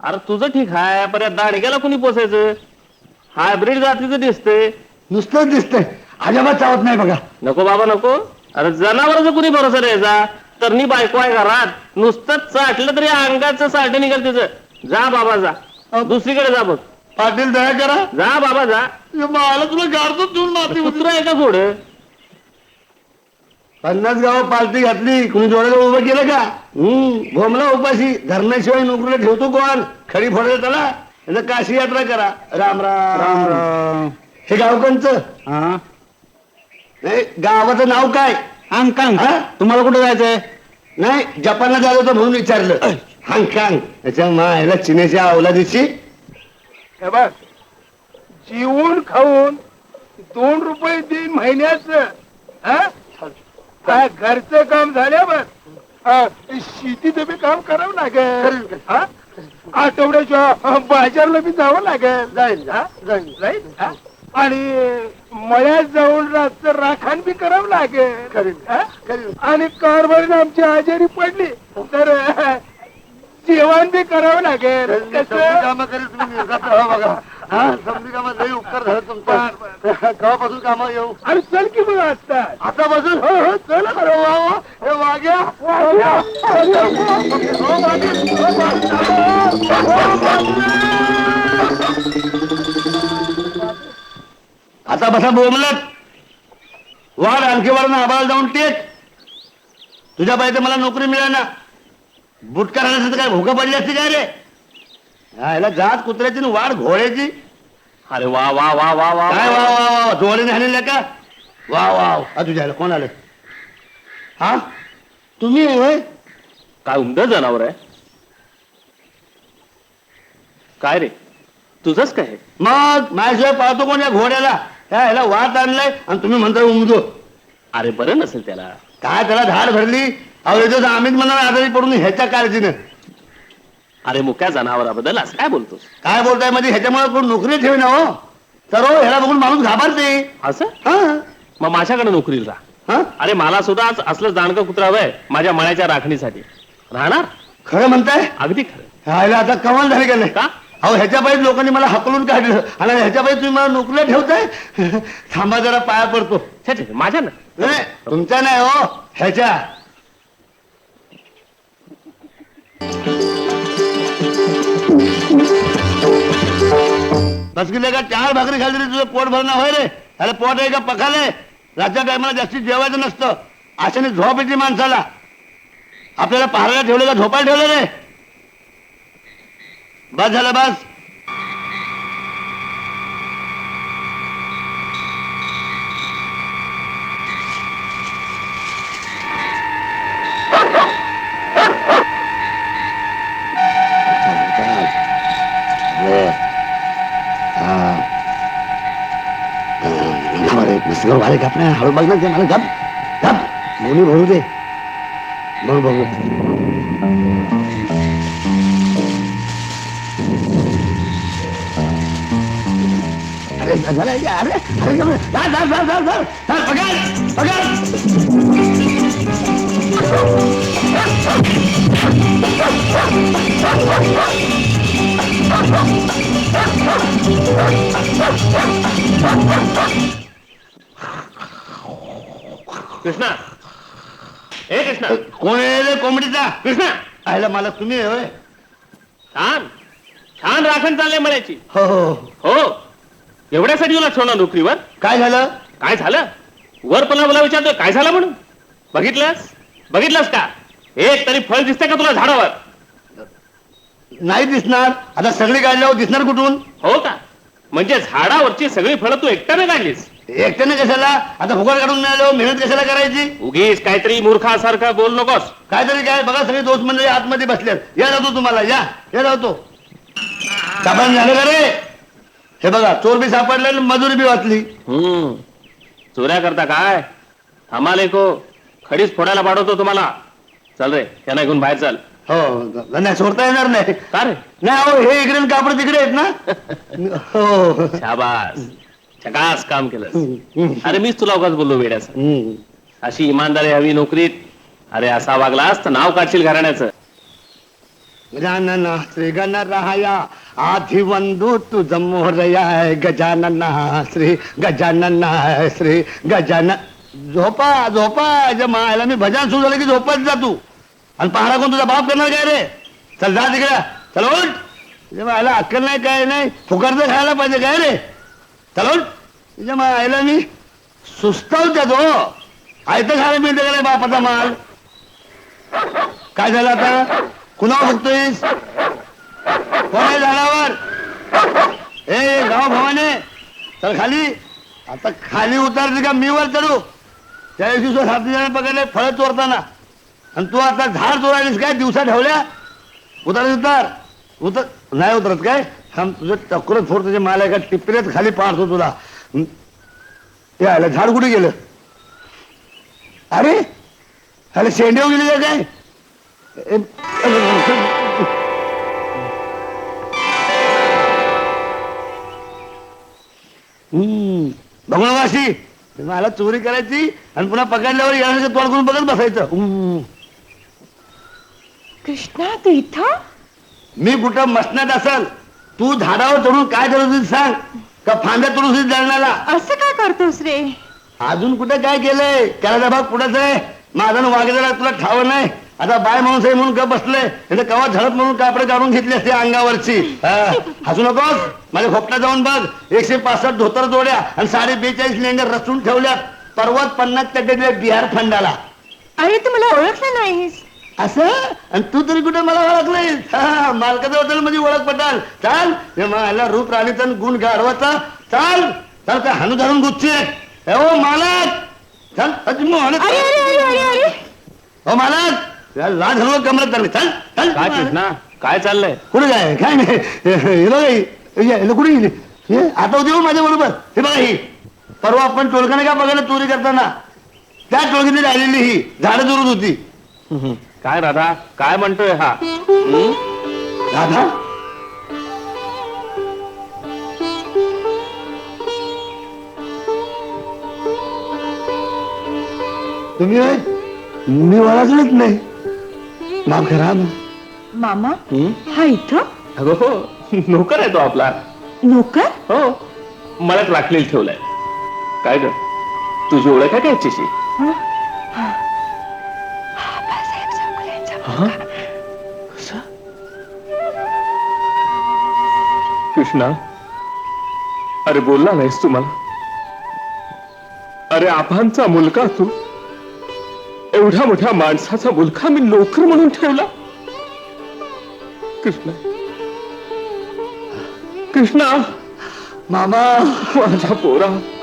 अरे तुझं ठीक आहे पण या दाडग्याला कुणी पोसायचं? हायब्रिड जातीचं दिसतंय. नुसतंच दिसतंय. अजिबात चावत नाही बघा. नको बाबा नको. अरे जनावरचं कुणी भरोसा द्यायचा? तर नी बायको आहे घरात. नुसतंच चाटलं तरी अंगाचं साठ निघाल तिचं. जा बाबा जा. दुसरीकडे जा बघ. पाटील दया करा. जा बाबा जा. मला तुला गाडतो देऊन मारती कुत्र आहे का सोड पन्नास गाव पालती घातली. कुणी जोड्याला उभं केलं का? हम्म. भोमला उपाशी. धरण्याशिवाय नोकरीला ठेवतो कोण? खडी फोडायला त्याला. काशी यात्रा करा. राम राम. राम राम. हे गाव कोणचं हा. नाही गावाचं नाव काय? हांगकांग हा? तुम्हाला कुठे जायचंय? नाही जपानला जायचं होतं म्हणून विचारलं. हांगकांग त्याच्या मायला चिनेच्या अवलादीची हे बघ जीवन खाऊन दोन रुपये तीन महिन्याच काय घरचं काम झाल्यावर शेतीचं बी काम करावं लागेल. हा? आठवड्याच्या बाजारला बी जावं लागेल. जाईल जाईल हा? आणि मळ्यात जाऊन रातचं राखण बी करावं लागेल. हा? आणि कारभारीने आमची आजारी पडली. तर जेवण बी करावं लागेल. काम बघा. हा समजी कामात लई उपकार झाला तुमचा. काम येऊ? अरे चल की मग आता. आता बसून हो हो चल अरे वा वा. हे वाग्या. वाग्या. हो, वाग्या. हो, वाग्या. आता बसा बोमलत. वाढ आणखी वाढ आबाला जाऊन टेक. तुझ्या पाहिजे मला नोकरी मिळेना. बुटका राहण्यासाठी काय भोकं पडली असते काय रे? हा, याला जात कुत्र्याची आणि वाढ घोड्याची. अरे वा वा वा वा वा काय वा वा वा जोडीने हाणलेलं का वा वा हा तुझ्या ह्याला कोण आलं? हा? तुम्ही होय? काय उमद जनावर आहे? काय रे? तुझंच काय? मग माझ्याशिवाय पाहतो कोण या घोड्याला? ह्या ह्याला वाट आणलाय आणि तुम्ही म्हणता उमजो. अरे बरं नसेल त्याला. काय त्याला धाड भरली? अहो येतो आम्हीच म्हणणार आजारी पडून ह्याच्या काळजीनं. अरे मुक्या जनावराबद्दल असं काय बोलतोस? काय बोलताय म्हणजे ह्याच्यामुळे कोण नोकरी ठेवी ना हो तर हो ह्याला बघून माणूस घाबरते. असं? हा. मग माझ्याकडे नोकरीला राहा हा? अरे मला सुद्धा आज असलं जाणकं कुत्रा हवंय माझ्या मळ्याच्या राखणीसाठी. राहणार? खरं म्हणताय? अगदी खरं. ह्याला आता कमाल झाली का नाही? का? अहो ह्याच्या पाहिजे लोकांनी मला हकलून काढलं. आणि ह्याच्या पाहिजे तुम्ही मला नोकरीला ठेवताय? थांबा जरा पाया पडतो. छे, छे, माझ्या ना. नाही तुमच्या नाही हो ह्याच्या. बस का चार भाकरी खाल्ली तरी तुझं पोट भरणं होय रे? अरे पोट आहे का पखाले रातच्या टायमाला जास्तीत जेवायचं नसतं. अशाने झोप येते माणसाला. आपल्याला पहायला ठेवलं का? झोपायला ठेवलं रे? बस झालं बस. वारे कापणे हळू बघ ना ते मला गप गप मोनी भरू दे बघ बघू अरे झालं अरे अरे गप रे. जा, जा, जा, जा, जा. जा, पकड पकड कृष्णा. ए कृष्णा. कोण आहे रे कोंबडीचा? कृष्णा. आयला मला तुम्ही होय. छान. छान राखण चाललंय मळ्याची. हो हो. हो. एवढ्यासाठी तुला ठेवणार नोकरीवर? काय झालं? काय झालं? वर पुन्हा मला विचारतोय काय झालं म्हणून? बघितलंस? बघितलंस का? एक तरी फळ दिसतंय का तुला झाडावर? नाही दिसणार. आता सगळी काढल्यावर दिसणार कुठून? हो का? म्हणजे झाडावरची सगळी फळं तू एकट्याने काढलीस. एकट्याने कशाला? आता फुकट काढून मिळाल्यावर मेहनत कशाला करायची? उगीच काहीतरी मूर्खासारखं बोल नकोस. काहीतरी काय? बघा सगळे दोस्त म्हणजे आतमध्ये बसल्यात या जातो तुम्हाला या. या जातो. साबण झालं का रे? हे बघा चोर बी सापडले आणि मजुरी बी वाचली. हम्म. चोऱ्या करता काय? थांबाले को खडीच फोडायला पाठवतो तुम्हाला. चल रे त्यांना घेऊन बाहेर चल. हो नाही सोडता येणार नाही. का रे? नाही हो हे इकडे आणि कापड तिकडे आहेत ना? हो. शाबास. चकास काम केलं अरे मीच तुला उगाच बोललो वेड्याचं. हम्म. अशी इमानदारी हवी नोकरीत. अरे असा वागलास तर नाव काढशील घराण्याचं. गजानन श्री गणराया आधी वंदू तुझ मोरया गजानन श्री गजानन श्री गजानन झोपा झोपा मायला मी भजन सुरू झालं की झोपत जा तू. आणि पहारा कोण तुझा बाप करणार काय रे? चल जा तिकडे. चल उठ. तुझ्या मायला अक्कल नाही काय नाही फुकटचं खायला पाहिजे काय रे? चालून. उठ तुझ्या मायला मी सुस्तावत्या तो. आयतं खायला मिळतं का रे बापाचा माल? काय झालं आता? कुणावर बघतोयस कोण आहे झाडावर? ए गाव भवाने चल खाली. आता खाली उतरते का मी वर चढू? त्या दिवशी सुद्धा सात जण पकडले फळं चोरताना. आणि तू आता झाड चोरायलीस काय? दिवसा ठेवल्या? उतर उतर उतर नाही उतरत काय? थांब तुझं टक्कर फोड तुझे माल आहे का टिपरेत खाली पाडतो तुला. हं. यायला झाड कुठे गेलं? अरे अरे शेंडेव गेली का काय हम्म भगवाशी मला चोरी करायची आणि पुन्हा पकडल्यावर येण्याचं तोड करून बघत बसायचं. कृष्णा तू इथं? मी कुठं मसण्यात असल? तू झाडावर चढून काय करत होतीस सांग? का फांद्या तोडून होतीस जळणाला असं काय करतोस रे? अजून कुठे काय केलंय? करायचा भाग पुढेच आहे? माझा वागेला तुला ठाव नाही. आता बाय माणूस आहे म्हणून का बसले. म्हणजे कवा झडप म्हणून कापडे काढून घेतली असते अंगावरची? हसू नकोस. माझ्या खोपटा जाऊन बघ. एकशे पासष्ट धोतर जोड्या आणि साडे बेचाळीस लेंगर रचून ठेवल्यात. पर्वत पन्नास टक्के बिहार फंडाला. अरे तू मला ओळखलं नाहीस. असं? आणि तू तरी कुठे मला ओळखलंय मालकाचं हॉटेल मध्ये ओळख पटाल चाल हे मला रूप राणीचा गुण गाढवाचा चाल चाल का हानू धरून गुच्छे हे ओ मालक! चल अजी मालक अरे अरे अरे अरे अरे! हो मालक! या लाज हलवा कमरत चालले चल चल. काय कृष्णा? काय चाललंय? कुठे काय काय नाही. हे हे बघा ही. हे हे कुठे गेली? हे आता होती हो माझ्या बरोबर. हे बघा ही. परवा आपण टोळकाने का बघायला चोरी करताना? त्या टोळकीतली राहिलेली ही. झाडं चोरत होती. काय राधा? काय म्हणतोय हा? राधा? तुम्ही होय? मी ओळखलंच नाही. माफ करा मामा हं? हा इथं? अगं हो नोकर आहे तो आपला. नोकर? हो मळ्यात राखलेल ठेवलाय. काय ग? तुझी ओळख आहे का याच्याशी? कृष्णा अरे बोलला नाहीस तू मला अरे आपांचा मुलगा तू. एवढ्या मोठ्या माणसाचा मुलगा मी नोकर म्हणून ठेवला. कृष्णा. कृष्णा. मामा. माझा पोरा.